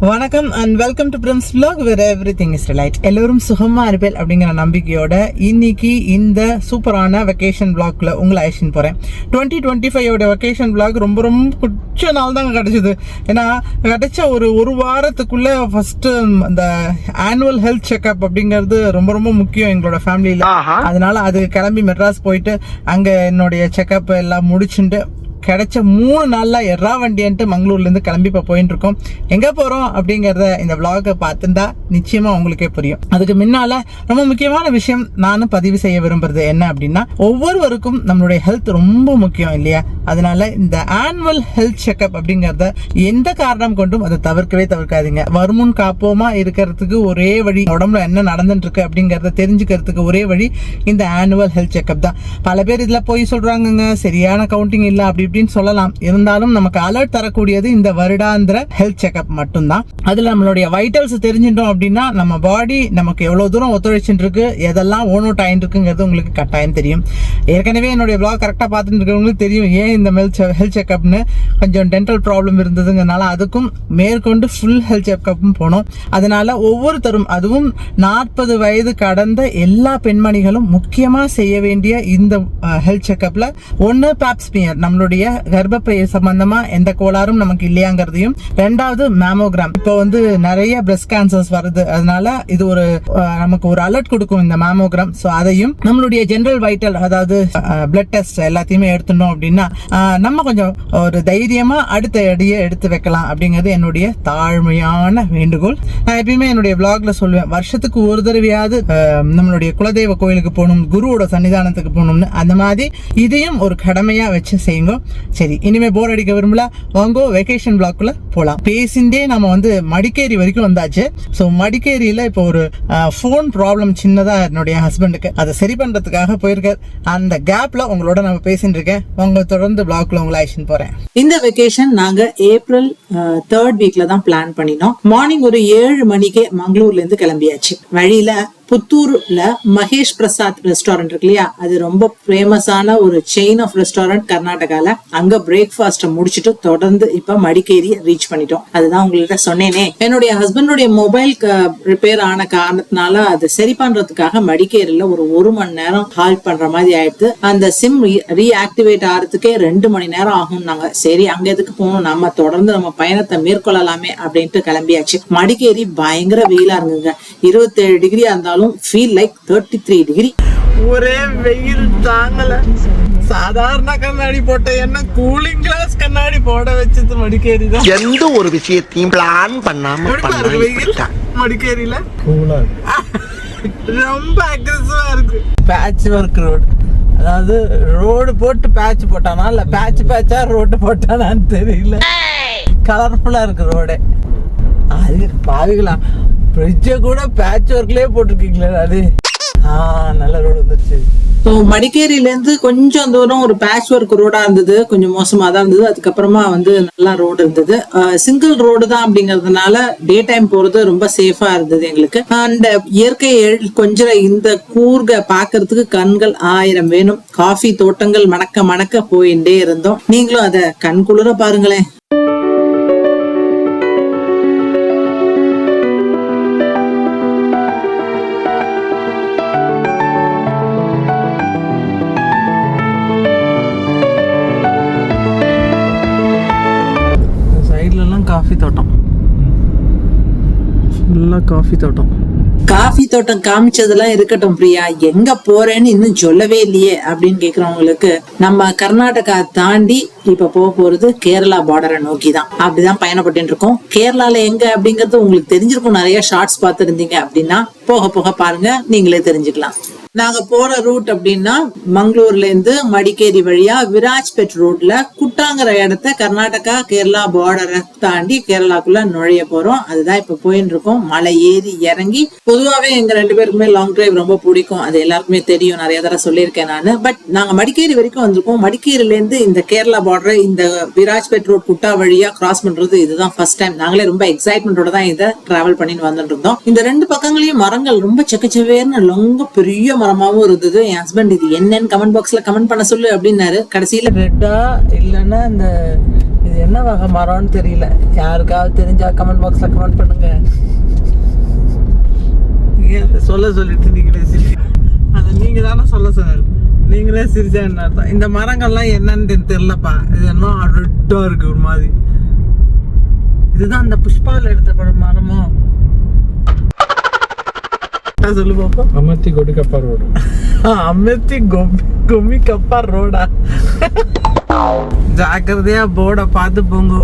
வணக்கம் and welcome to Prims vlog where everything is light எல்லோரும் சுகமா இருப்பேன் அப்படிங்கிற நம்பிக்கையோட இன்னைக்கு இந்த சூப்பரான வெக்கேஷன் vlogல உங்களை அழைச்சின்னு போறேன். டுவெண்ட்டி டுவெண்ட்டி ஃபைவோட வெக்கேஷன் vlog ரொம்ப ரொம்ப குச்ச நாள் தாங்க கிடைச்சது. ஏன்னா கிடைச்ச ஒரு ஒரு வாரத்துக்குள்ள ஃபர்ஸ்ட் அந்த ஆனுவல் ஹெல்த் செக்அப் அப்படிங்கிறது ரொம்ப ரொம்ப முக்கியம் எங்களோட ஃபேமிலியில அதனால அது கிளம்பி மெட்ராஸ் போயிட்டு அங்க என்னுடைய செக்அப் எல்லாம் முடிச்சுட்டு கிடைச்ச மூணு நாளில் எறா வண்டியன்ட்டு மங்களூர்லேருந்து கிளம்பி இப்போ போயிட்டு இருக்கோம் போகிறோம் அப்படிங்கிறத இந்த விலாகை பார்த்துட்டா நிச்சயமாக உங்களுக்கே புரியும். அதுக்கு முன்னால் ரொம்ப முக்கியமான விஷயம் நானும் பதிவு செய்ய விரும்புறது என்ன அப்படின்னா ஒவ்வொருவருக்கும் நம்மளுடைய ஹெல்த் ரொம்ப முக்கியம் இல்லையா? அதனால இந்த ஆனுவல் ஹெல்த் செக்அப் அப்படிங்கிறத எந்த காரணம் கொண்டும் அதை தவிர்க்கவே தவிர்க்காதீங்க. வருமுன் காப்போமா இருக்கிறதுக்கு ஒரே வழி உடம்புல என்ன நடந்துட்டு இருக்கு அப்படிங்கிறத தெரிஞ்சுக்கிறதுக்கு ஒரே வழி இந்த ஆனுவல் ஹெல்த் செக்அப் தான். பல பேர் இதில் போய் சொல்றாங்கங்க சரியான கவுண்டிங் இல்லை அப்படி அப்படின்னு சொல்லலாம். இருந்தாலும் நமக்கு அலர்ட் தரக்கூடியது இந்த வருடாந்திர ஹெல்த் செக்அப் மட்டும்தான். அதில் நம்மளுடைய வைட்டல்ஸ் தெரிஞ்சிட்டோம் அப்படின்னா நம்ம பாடி நமக்கு எவ்வளோ தூரம் ஒத்துழைச்சுட்டு இருக்கு எதெல்லாம் ஓன் அவுட் ஆயிட்டு இருக்குங்கிறது உங்களுக்கு கட்டாயம் தெரியும். ஏற்கனவே என்னுடைய பிளாக் கரெக்டாக பார்த்துட்டு இருக்கவங்களுக்கு தெரியும் ஏன் இந்த மெல் ஹெல்த் செக்அப்னு கொஞ்சம் டென்டல் ப்ராப்ளம் இருந்ததுங்கிறனால அதுக்கும் மேற்கொண்டு ஃபுல் ஹெல்த் செக்அப்பும் போனோம். அதனால ஒவ்வொருத்தரும் அதுவும் நாற்பது வயது கடந்த எல்லா பெண்மணிகளும் முக்கியமாக செய்ய வேண்டிய இந்த ஹெல்த் செக்அப்பில் ஒன்று பேப்ஸ்மியர் நம்மளுடைய கர்ப்பப்பை சம்பந்தமா எந்த கோளாறும் நமக்கு இல்லையாங்கிறதையும். ரெண்டாவது மேமோகிராம் இப்போ வந்து நிறைய பிரஸ்ட் கேன்சர்ஸ் வருது. அதனால இது ஒரு நமக்கு ஒரு அலர்ட் கொடுக்கும் இந்த மேமோகிராம் ஸோ அதையும் நம்மளுடைய ஜென்ரல் வைட்டல் அதாவது பிளட் டெஸ்ட் எல்லாத்தையுமே எடுத்துட்டோம் அப்படின்னா நம்ம கொஞ்சம் ஒரு தைரியமா அடுத்த அடியை எடுத்து வைக்கலாம் அப்படிங்கிறது என்னுடைய தாழ்மையான வேண்டுகோள். நான் எப்பயுமே என்னுடைய விளாக்ல சொல்லுவேன் வருஷத்துக்கு ஒரு தடவையாவது நம்மளுடைய குலதெய்வ கோயிலுக்கு போகணும் குருவோட சன்னிதானத்துக்கு போகணும்னு. அந்த மாதிரி இதையும் ஒரு கடமையா வச்சு செய்யுங்க. சரி இனிமே போர் அடிக்க விரும்பல. வாங்கோ வெக்கேஷன் பிளாக்குள்ள போகலாம் பேசிந்தே நம்ம வந்து மடிக்கேரி வரைக்கும் வந்தாச்சு. ஸோ மடிக்கேரியில இப்போ ஒரு ஃபோன் ப்ராப்ளம் சின்னதாக என்னுடைய ஹஸ்பண்டுக்கு அதை சரி பண்றதுக்காக போயிருக்கார். அந்த கேப்ல உங்களோட நம்ம பேசிட்டு இருக்கேன். உங்க தொடர்ந்து பிளாக்ல உங்களை அழைச்சின்னு போறேன். இந்த வெக்கேஷன் நாங்க ஏப்ரல் தேர்ட் வீக்ல தான் பிளான் பண்ணினோம். மார்னிங் ஒரு ஏழு மணிக்கே மங்களூர்ல இருந்து கிளம்பியாச்சு. வழியில புத்தூர்ல மகேஷ் பிரசாத் ரெஸ்டாரண்ட் இருக்கு இல்லையா? அது ரொம்ப ஃபேமஸான ஒரு செயின் ஆஃப் ரெஸ்டாரண்ட் கர்நாடகால. அங்க பிரேக்ஃபாஸ்ட் முடிச்சிட்டு தொடர்ந்து இப்ப மடிக்கேரி ரீச் பண்ணிட்டோம். அதுதான் உங்கள்கிட்ட சொன்னேனே. என்னுடைய ஹஸ்பண்டுடைய மொபைல் ரிப்பேர் ஆன காரணத்தினால அது சரி பண்றதுக்காக மடிக்கேரியில ஒரு ஒரு மணி நேரம் ஹால்ட் பண்ற மாதிரி ஆயிடுது. அந்த சிம் ரீஆக்டிவேட் ஆகிறதுக்கே ரெண்டு மணி நேரம் ஆகும்னாங்க. சரி அங்க எதுக்கு போகணும்? நம்ம தொடர்ந்து நம்ம பயணத்தை மேற்கொள்ளலாமே அப்படின்ட்டு கிளம்பியாச்சு. மடிக்கேரி பயங்கர வெயிலா இருந்துங்க இருபத்தேழு டிகிரி இருந்தாலும் feel like thirty three degree ஒரே வெயில் தாங்கல சாதாரண கண்ணாடி போட்ட என்ன கூலிங் கிளாஸ் கண்ணாடி போட வச்சது மடிக்கேரி தான் எந்த ஒரு விஷயத்தையும் பிளான் பண்ணாம வெயில் மடிக்கேரியில ரொம்ப அக்ரெசிவா இருக்கு பேட்ச் ஒர்க் ரோடு அதாவது ரோடு போட்டு பேட்ச் போட்டானா இல்ல பேட்ச் பேட்சா ரோடு போட்டானான்னு தெரியல கலர்ஃபுல்லா இருக்கு ரோடு அது பாவிகளா பிரிட்ஜை கூட பேட்ச் ஒர்க்லேயே போட்டிருக்கீங்களே அது ஆ நல்ல ரோடு வந்துச்சு ஸோ மடிக்கேரியிலேருந்து கொஞ்சம் தூரம் ஒரு பேட்ச் ஒர்க் ரோடா இருந்தது. கொஞ்சம் மோசமா தான் இருந்தது. அதுக்கப்புறமா வந்து நல்லா ரோடு இருந்தது. சிங்கிள் ரோடு தான் அப்படிங்கறதுனால டே டைம் போறது ரொம்ப சேஃபாக இருந்தது எங்களுக்கு. அண்ட் இயற்கை கொஞ்சம் இந்த கூர்க பார்க்கறதுக்கு கண்கள் ஆயிரம் வேணும். காஃபி தோட்டங்கள் மணக்க மணக்க போயிட்டே இருந்தோம். நீங்களும் அதை கண் குளிர பாருங்களேன். காஃபி தோட்டம். காஃபி தோட்டம் காமிச்சதெல்லாம் இருக்கட்டும் பிரியா. எங்க போறேன்னு இன்னும் சொல்லவே இல்லையே அப்படின்னு கேக்குறவங்களுக்கு நம்ம கர்நாடகா தாண்டி இப்ப போக போறது கேரளா பார்டரை நோக்கி தான் அப்படிதான் பயணப்பட்டு இருக்கோம். கேரளால எங்க அப்படிங்கறது உங்களுக்கு தெரிஞ்சிருக்கும். நிறைய ஷார்ட்ஸ் பார்த்துருந்தீங்க அப்படின்னா போக போக பாருங்க. நீங்களே தெரிஞ்சுக்கலாம். நாங்க போற ரூட் அப்படின்னா மங்களூர்ல இருந்து மடிக்கேரி வழியா விராஜ்பேட் ரோட்ல குட்டாங்கிற இடத்த கர்நாடகா கேரளா பார்டரை தாண்டி கேரளாக்குள்ள நுழைய போறோம். அதுதான் இப்ப போயின்னு இருக்கோம். மலை ஏறி இறங்கி பொதுவாவே எங்க ரெண்டு பேருக்குமே லாங் டிரைவ் ரொம்ப பிடிக்கும். அது எல்லாருக்குமே தெரியும். நிறைய தடவை சொல்லியிருக்கேன் நான். பட் நாங்க மடிக்கேரி வரைக்கும் வந்திருக்கோம். மடிக்கேரியில இருந்து இந்த கேரளா பார்டர் இந்த விராஜ்பேட் ரோட் குட்டா வழியா கிராஸ் பண்றது இதுதான் ஃபர்ஸ்ட் டைம் நாங்களே ரொம்ப எக்ஸைட்மெண்டோட தான் இதை டிராவல் பண்ணின்னு வந்துட்டு இருந்தோம். இந்த ரெண்டு பக்கங்களையும் மரங்கள் ரொம்ப செக்கச்சவேர்னு ரொம்ப பெரிய மரமாவும் இருந்தது என் ஹஸ்பண்ட் இது என்னன்னு கமெண்ட் பாக்ஸ்ல கமெண்ட் பண்ண சொல்லு அப்படின்னாரு. கடைசியில ரெட்டா இல்லைன்னா இந்த இது என்ன வகை மரம்னு தெரியல. யாருக்காவது தெரிஞ்சா கமெண்ட் பாக்ஸ்ல கமெண்ட் பண்ணுங்க. சொல்ல சொல்லிட்டு நீங்களே சிரி அதை நீங்க தானே சொல்ல சொன்னாரு. நீங்களே சிரிச்சா என்ன அர்த்தம்? இந்த மரங்கள்லாம் என்னன்னு தெரியலப்பா. இது என்ன ரெட்டா இருக்கு ஒரு மாதிரி. இதுதான் அந்த புஷ்பால எடுத்த படம் மரமோ? கரெக்டாக சொல்லு பார்ப்போம் அமர்த்தி கொடிக்கப்பா ரோடு. அமர்த்தி கொம்பி கொம்மி கப்பா ரோடா. ஜாக்கிரதையா போர்டை பார்த்து போங்க.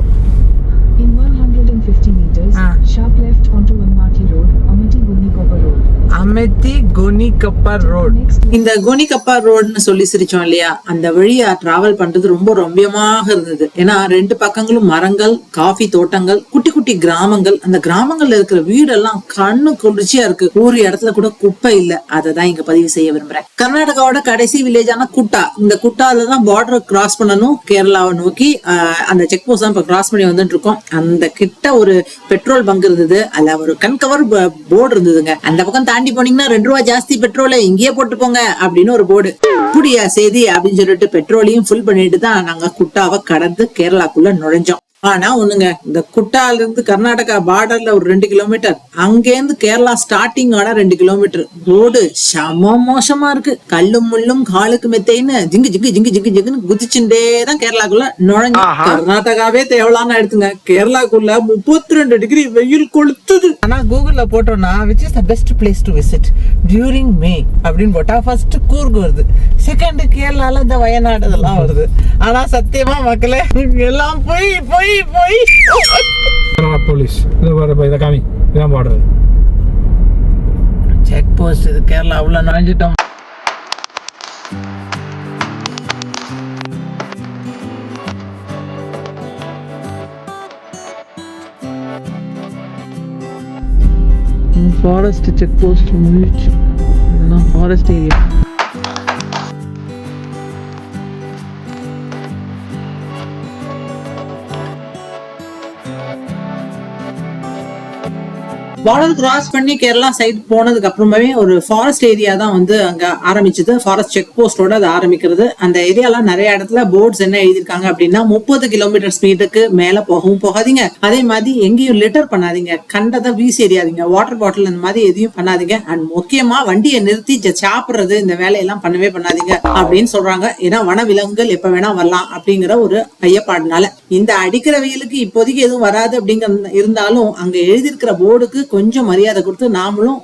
இந்த குனிகப்பா ரோடுன்னு சொல்லி சிரிச்சோம் இல்லையா? அந்த வழியா டிராவல் பண்றது ரொம்ப ரம்யமாக இருந்தது. ஏன்னா ரெண்டு பக்கங்களும் மரங்கள் காஃபி தோட்டங்கள் குட்டி குட்டி கிராமங்கள் அந்த கிராமங்கள்ல இருக்கிற வீடெல்லாம் கண்ணு குளிர்ச்சியா இருக்கு. ஒரு இடத்துல கூட குப்பை இல்ல. அதை தான் இங்க பதிவு செய்ய விரும்புறேன். கர்நாடகாவோட கடைசி வில்லேஜான குட்டா. இந்த குட்டால தான் பார்டர் கிராஸ் பண்ணணும். கேரளாவை நோக்கி ஆஹ், அந்த செக் போஸ்ட் தான் இப்ப கிராஸ் பண்ணி வந்துட்டு இருக்கோம். அந்த கிட்ட ஒரு பெட்ரோல் பங்க் இருந்தது. அதுல ஒரு கண் கவர் போர்டு இருந்ததுங்க. அந்த பக்கம் தாண்டி போனீங்கன்னா ரெண்டு ரூபா ஜாஸ்தி பெட்ரோல இங்கேயே போட்டு போங்க அப்படின்னு ஒரு போர்டு புடியா செய்தி அப்படின்னு சொல்லிட்டு பெட்ரோலையும் ஃபுல் பண்ணிட்டு தான் நாங்க குட்டாவை கடந்து கேரளாக்குள்ள நுழைஞ்சோம். ஆனா ஒண்ணுங்க இந்த குட்டால இருந்து கர்நாடகா பார்டர்ல ஒரு ரெண்டு கிலோமீட்டர் அங்கேருந்து கேரளா ஸ்டார்டிங்கோட ரெண்டு கிலோமீட்டர் ரோடு சம மோசமா இருக்கு. கல்லும் முள்ளும் காலுக்கு மெத்தைன்னு ஜிங்கு ஜிங்கு ஜிங்கு ஜிங்கு ஜிங்குன்னு குதிச்சுட்டே தான் கேரளாக்குள்ள நுழைஞ்சு. கர்நாடகாவே தேவலான்னு எடுத்துங்க கேரளாக்குள்ள முப்பத்தி ரெண்டு டிகிரி வெயில் கொளுத்துது. ஆனா கூகுள்ல போட்டோம்னா which is the best place to visit during May அப்படின்னு போட்டா ஃபர்ஸ்ட் கூர்க் வருது. செகண்ட் கேரளால இந்த வயநாடு இதெல்லாம் வருது. ஆனா சத்தியமா மக்களே எல்லாம் போய் போய் போய். போலீஸ். இதை பாரு இதை காமி. இதான் பாடுறது. செக் போஸ்ட் இது அவ்வளோ நுழைஞ்சிட்டோம். ஃபாரஸ்ட் செக் போஸ்ட் முடிச்சு ஃபாரஸ்ட் ஏரியா பார்டர் கிராஸ் பண்ணி கேரளா சைடு போனதுக்கு அப்புறமாவே ஒரு ஃபாரஸ்ட் ஏரியா தான் வந்து அங்க ஆரம்பிச்சது. ஃபாரஸ்ட் செக் போஸ்டோட அது ஆரம்பிக்கிறது. அந்த ஏரியாலாம் நிறைய இடத்துல போர்ட்ஸ் என்ன எழுதிருக்காங்க அப்படின்னா முப்பது கிலோமீட்டர் ஸ்பீடுக்கு மேல போகவும் போகாதீங்க. அதே மாதிரி எங்கேயும் லிட்டர் பண்ணாதீங்க. கண்டதை வீசி எறியாதீங்க வாட்டர் பாட்டில் இந்த மாதிரி எதையும் பண்ணாதீங்க. அண்ட் முக்கியமா வண்டியை நிறுத்தி சாப்பிடுறது இந்த வேலையெல்லாம் பண்ணவே பண்ணாதீங்க அப்படின்னு சொல்றாங்க. ஏன்னா வனவிலங்குகள் எப்ப வேணா வரலாம் அப்படிங்கிற ஒரு ஐயப்பாடுனால. இந்த அடிக்கிற வெயிலுக்கு இப்போதைக்கு எதுவும் வராது அப்படிங்கிற இருந்தாலும் அங்க எழுதியிருக்கிற போர்டுக்கு கொஞ்சம் மரியாதை கொடுத்து நாமளும்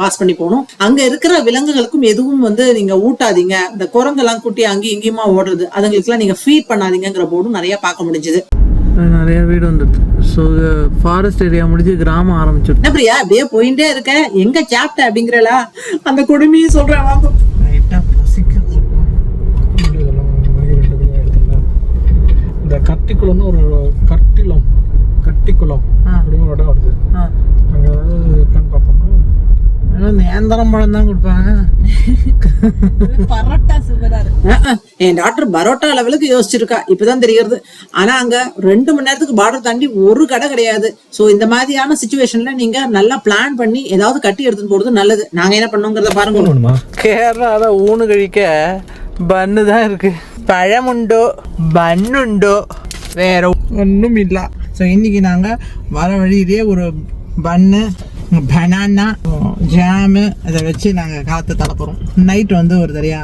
பாஸ் பண்ணி போகணும். அங்க இருக்கிற விலங்குகளுக்கும் எதுவும் வந்து நீங்க ஊட்டாதீங்க. இந்த குரங்கெல்லாம் குட்டி அங்கேயும் இங்கேயுமா ஓடுறது அதுங்களுக்குலாம் நீங்க ஃபீட் பண்ணாதீங்கிற போர்டும் நிறைய பார்க்க முடிஞ்சது. நிறைய வீடு வந்துட்டு. ஸோ ஃபாரஸ்ட் ஏரியா முடிஞ்சு கிராமம் ஆரம்பிச்சிடும் என்ன பிரியா அப்படியே போயிட்டே இருக்க? எங்க சாப்பிட்ட அப்படிங்கிறலா? அந்த கொடுமையும் சொல்றேன் வாங்க. இந்த கட்டிக்குளம்னு ஒரு கட்டிலம். அப்படின்னு ஒரு இடம் வருது. அங்கே ஏதாவது இருக்கான்னு வெறும் நேந்திரம் பழம் தான் கொடுப்பாங்க. என் டாக்டர் பரோட்டா லெவலுக்கு யோசிச்சிருக்கா. இப்பதான் தெரிகிறது. ஆனா அங்க ரெண்டு மணி நேரத்துக்கு பார்டர் தாண்டி ஒரு கடை கிடையாது. சோ இந்த மாதிரியான சுச்சுவேஷன்ல நீங்க நல்லா பிளான் பண்ணி ஏதாவது கட்டி எடுத்துட்டு போறது நல்லது. நாங்க என்ன பண்ணோங்கிறத பாருங்க. கேரளால ஊனு கழிக்க பன்னு தான் இருக்கு. பழமுண்டோ பன்னுண்டோ வேற ஒன்றும் இல்லை ஸோ இன்னைக்கு நாங்கள் வர வழியிலேயே ஒரு பன்னு பனானா ஜாமு அதை வச்சு நாங்கள் காற்று தளப்போகிறோம் நைட் வந்து ஒரு தடையா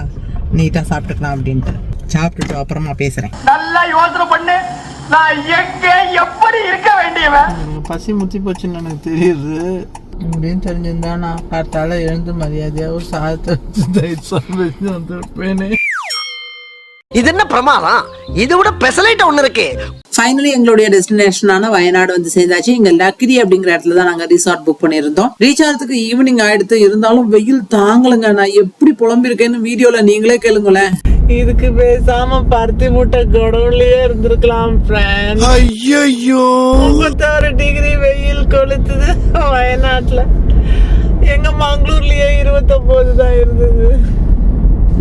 நீட்டாக சாப்பிட்டுக்கலாம் அப்படின்ட்டு. சாப்பிட்டுட்டு அப்புறமா பேசுகிறேன் நல்லா யோசனை பண்ணு. நான் எங்க எப்படி இருக்க வேண்டியவன்? எனக்கு பசி முத்தி போச்சுன்னு எனக்கு தெரியுது. அப்படின்னு தெரிஞ்சிருந்தா நான் பார்த்தால எழுந்து மரியாதையாக சாதத்தை வச்சு தயிர் சாதம் வச்சு வந்திருப்பேனே இது என்ன பிரமாதம்? இது விட பெசலைட் ஒண்ணு இருக்கு. ஃபைனலி எங்களுடைய டெஸ்டினேஷனான வயநாடு வந்து சேர்ந்தாச்சு. இங்க லக்கிரி அப்படிங்கிற இடத்துல தான் நாங்க ரிசார்ட் புக் பண்ணியிருந்தோம். ரீச் ஆகிறதுக்கு ஈவினிங் ஆயிடுத்து இருந்தாலும் வெயில் தாங்கலுங்க. நான் எப்படி புலம்பிருக்கேன்னு வீடியோல நீங்களே கேளுங்களேன். இதுக்கு பேசாம பருத்தி மூட்டை குடவுலயே இருந்திருக்கலாம் ஐயோ முப்பத்தாறு டிகிரி வெயில் கொளுத்துது வயநாட்டுல. எங்க மங்களூர்லயே இருபத்தொன்பது தான் இருந்தது.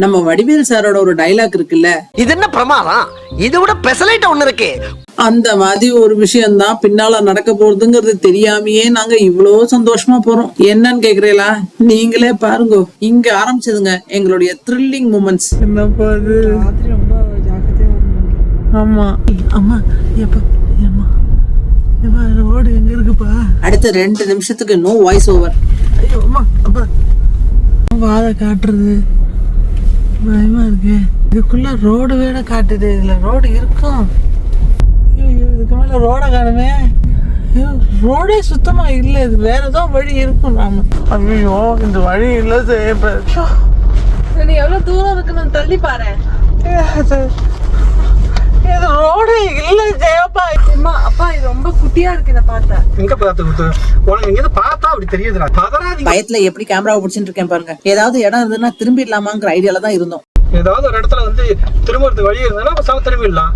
நம்ம வடிவேல் சாரோட ஒரு டைலாக் இருக்குல்ல? இது என்ன பிரமாதம்? இது விட பெசலைட் ஒண்ணு இருக்கு. அந்த மாதிரி ஒரு விஷயம்தான் பின்னால நடக்க போறதுங்கிறது தெரியாமயே நாங்க இவ்வளோ சந்தோஷமா போறோம். என்னன்னு கேக்குறீங்களா? நீங்களே பாருங்க. இங்க ஆரம்பிச்சதுங்க எங்களுடைய த்ரில்லிங் மூமெண்ட்ஸ் என்னப்பா அது ஆமா. அம்மா எப்பா ஏம்மா. ஏம்மா ரோடு எங்க இருக்குப்பா? அடுத்த ரெண்டு நிமிஷத்துக்கு நோ வாய்ஸ் ஓவர் ஐயோ அம்மா அப்பா. வாதை காட்டுறது. பயமா இருக்கு. இதுக்குள்ள ரோடு வேற காட்டுது. இதுல ரோடு இருக்கும். இதுக்கு மேல ரோட காணுமே? ரோடே சுத்தமா இல்ல. இது வேற ஏதோ வழி இருக்கும் நாம. ஐயோ இந்த வழி இல்ல. நீ எவ்வளவு தூரம் இருக்குன்னு தள்ளி பாரு. இது ரோடே இல்ல ஜெயப்பா அம்மா அப்பா இது ரொம்ப குட்டியா இருக்கு நான் பார்த்தேன் எங்க பார்த்து உனக்கு எங்க பார்த்தா அப்படி தெரியுதுடா. பதறாதீங்க. பயத்துல எப்படி கேமராவை பிடிச்சிட்டு இருக்கேன் பாருங்க. ஏதாவது இடம் இருந்ததுன்னா திரும்பிடலாமாங்கிற ஐடியால தான் இருந்தோம். ஏதாவது ஒரு இடத்துல வந்து திரும்புறது வழி இருந்தாலும் நம்ம திரும்பிடலாம்.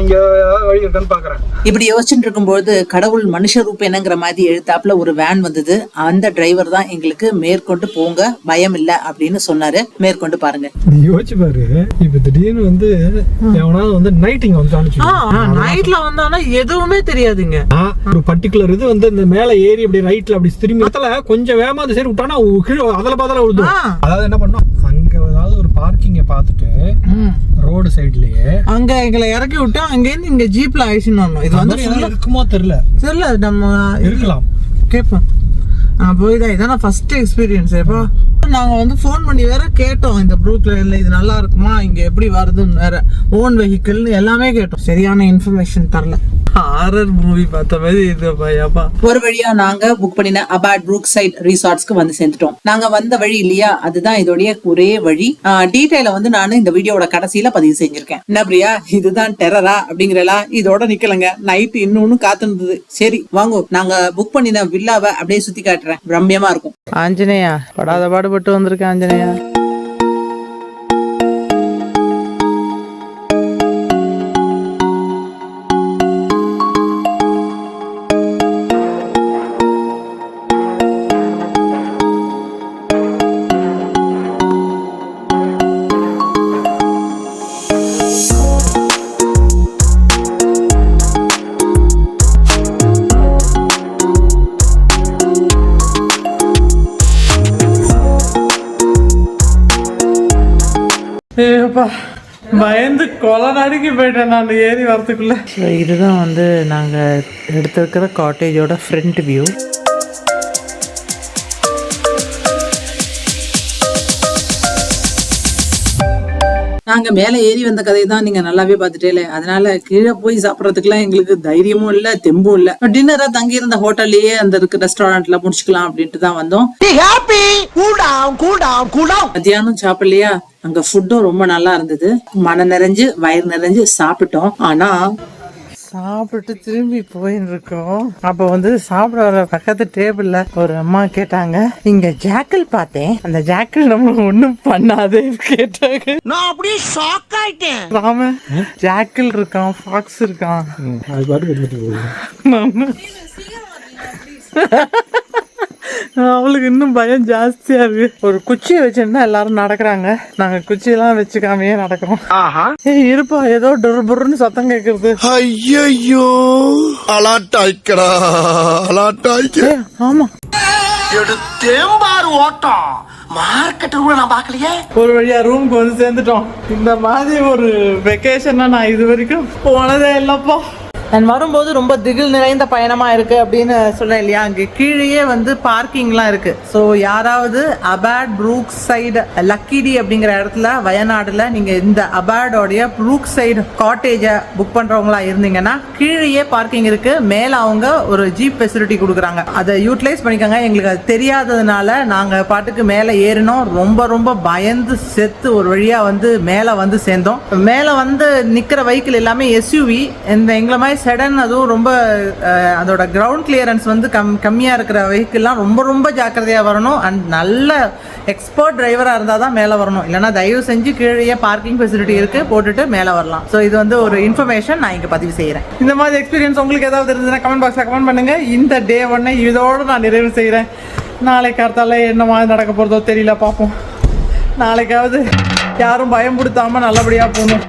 இங்க ஏதாவது வழி இருக்கான்னு பாக்குறேன். இப்படி யோசிச்சுட்டு இருக்கும்போது கடவுள் மனுஷ ரூபேனங்கிற மாதிரி எழுத்தாப்புல ஒரு வேன் வந்தது. அந்த டிரைவர் தான் எங்களுக்கு மேற்கொண்டு போங்க பயம் இல்ல அப்படின்னு சொன்னாரு. மேற்கொண்டு பாருங்க. நீ யோசிச்சு பாரு இப்ப திடீர்னு வந்து எவனாவது வந்து நைட் இங்க வந்து நைட்ல வந்தானா எதுவுமே தெரியாதுங்க. ஒரு பர்டிகுலர் இது வந்து இந்த மேல ஏறி அப்படி ரைட்ல அப்படி திரும்பி இடத்துல கொஞ்சம் வேகமா அந்த சைடு விட்டானா உ- கீழே அதல பாதல விழுது. அதாவது என்ன பண்ணோம்? பார்க்கிங்க பார்த்துட்டு. ரோடு சைட்லயே அங்க எங்களை இறக்கி விட்டு அங்கேருந்து இங்க ஜீப்ல அழிச்சுன்னு வரணும். இது வந்து வந்து இருக்குமோ தெரியல. தெரியல நம்ம இருக்கலாம். கேட்போம். நான் போய் தான் இதான் ஃபர்ஸ்ட் எக்ஸ்பீரியன்ஸ் எப்போ? நாங்கள் வந்து ஃபோன் பண்ணி வேற கேட்டோம் இந்த ப்ளூ கலர்ல இது நல்லா இருக்குமா இங்க எப்படி வருதுன்னு வேற. ஓன் வெஹிக்கிள்னு எல்லாமே கேட்டோம். சரியான இன்ஃபர்மேஷன் தரல. ஹாரர் மூவி பார்த்த மாதிரி இது பையாப்பா. ஒரு வழியா நாங்க புக் பண்ணின அபாட் ப்ரூக் சைட் ரிசார்ட்ஸ்க்கு வந்து சேர்ந்துட்டோம். நாங்க வந்த வழி இல்லையா? அதுதான் இதோடைய ஒரே வழி. டீடைல வந்து நான் இந்த வீடியோட கடைசியில பதிவு செஞ்சிருக்கேன். என்ன பிரியா? இதுதான் டெரரா அப்படிங்கிறலா? இதோட நிக்கலங்க. நைட் இன்னொன்னு காத்திருந்தது. சரி வாங்கோ. நாங்க புக் பண்ணின வில்லாவை அப்படியே சுத்தி காட்டுறேன். பிரம்மியமா இருக்கும். ஆஞ்சநேயா படாத கஷ்டப்பட்டு வந்திருக்கேன் ஆஞ்சநேயா. ஏப்பா பயந்து கொலை நடுக்கி போயிட்டேன் நான் ஏறி வரதுக்குள்ள ஸோ இதுதான் வந்து நாங்கள் எடுத்திருக்கிற காட்டேஜோட ஃப்ரண்ட் வியூ நாங்க மேல ஏறி வந்த கதையை தான் நீங்க நல்லாவே பாத்துட்டேல அதனால கீழே போய் சாப்பிடறதுக்குலாம் எங்களுக்கு தைரியமும் இல்ல தெம்பும் இல்ல. டின்னரா தங்கி இருந்த ஹோட்டல்லயே அந்த இருக்க ரெஸ்டாரண்ட்ல முடிச்சுக்கலாம் அப்படின்ட்டு தான் வந்தோம். மத்தியானம் சாப்பிடலையா? அங்க ஃபுட்டும் ரொம்ப நல்லா இருந்தது. மனம் நிறைஞ்சு வயிறு நிறைஞ்சு சாப்பிட்டோம். ஆனா சாப்பிட்டு திரும்பி போயின்னு இருக்கோம் அப்போ வந்து சாப்பிட வர பக்கத்து டேபிள்ல ஒரு அம்மா கேட்டாங்க இங்க ஜாக்கிள் பார்த்தேன். அந்த ஜாக்கிள் நம்ம ஒண்ணும் பண்ணாதே கேட்டாங்க. நான் அப்படியே ஷாக் ஆயிட்டேன். ராம ஜாக்கிள் இருக்கான் ஃபாக்ஸ் இருக்கான். அது பாட்டு அவளுக்கு இன்னும் பயம் ஜாஸ்தியா இருக்கு. ஒரு குச்சியை வச்சிருந்தா எல்லாரும் நடக்கிறாங்க. நாங்க குச்சியெல்லாம் வச்சுக்காமையே நடக்கிறோம். ஏய் இருப்பா ஏதோ டொர்புர்னு சத்தம் கேக்குறது. ஐயோ அலாட்டாய்க்கடா. அலாட்டாய்க்க. ஆமா. எடுத்தேம்பாரு ஓட்டம் மார்க்கெட்டு கூட நான் பார்க்கலையே? ஒரு வழியா ரூமுக்கு வந்து சேர்ந்துட்டோம். இந்த மாதிரி ஒரு வெக்கேஷனை நான் இது வரைக்கும் போனதே இல்லப்பா. அண்ட் வரும்போது ரொம்ப திகில் நிறைந்த பயணமாக இருக்குது அப்படின்னு சொன்னேன் இல்லையா? அங்கே கீழேயே வந்து பார்க்கிங்லாம் இருக்குது ஸோ யாராவது அபேட் ப்ரூக் சைடு லக்கிடி அப்படிங்கிற இடத்துல வயநாடில் நீங்கள் இந்த அபேடோடைய ப்ரூக் சைடு காட்டேஜை புக் பண்ணுறவங்களா இருந்தீங்கன்னா கீழேயே பார்க்கிங் இருக்கு. மேலே அவங்க ஒரு ஜீப் ஃபெசிலிட்டி கொடுக்குறாங்க. அதை யூட்டிலைஸ் பண்ணிக்கோங்க. எங்களுக்கு அது தெரியாததுனால நாங்கள் பாட்டுக்கு மேலே ஏறினோம். ரொம்ப ரொம்ப பயந்து செத்து ஒரு வழியாக வந்து மேலே வந்து சேர்ந்தோம். மேலே வந்து நிற்கிற வெஹிக்கிள் எல்லாமே எஸ்யூவி இந்த எங்களை மாதிரி செடன் அதுவும் ரொம்ப அதோட கிரவுண்ட் கிளியரன்ஸ் வந்து கம் கம்மியாக இருக்கிற வெஹிக்கிள்லாம் ரொம்ப ரொம்ப ஜாக்கிரதையாக வரணும். அண்ட் நல்ல எக்ஸ்பர்ட் டிரைவராக இருந்தால் தான் மேலே வரணும். இல்லைனா தயவு செஞ்சு கீழே பார்க்கிங் ஃபெசிலிட்டி இருக்குது போட்டுட்டு மேலே வரலாம். ஸோ இது வந்து ஒரு இன்ஃபர்மேஷன் நான் இங்கே பதிவு செய்கிறேன் இந்த மாதிரி எக்ஸ்பீரியன்ஸ் உங்களுக்கு ஏதாவது இருந்ததுன்னா கமெண்ட் பாக்ஸில் கமெண்ட் பண்ணுங்கள் இந்த டே ஒன்னை இதோடு நான் நிறைவு செய்கிறேன் நாளைக்கு அடுத்தால என்ன மாதிரி நடக்க போகிறதோ தெரியல பார்ப்போம். நாளைக்காவது யாரும் பயம்படுத்தாமல் நல்லபடியாக போகணும்.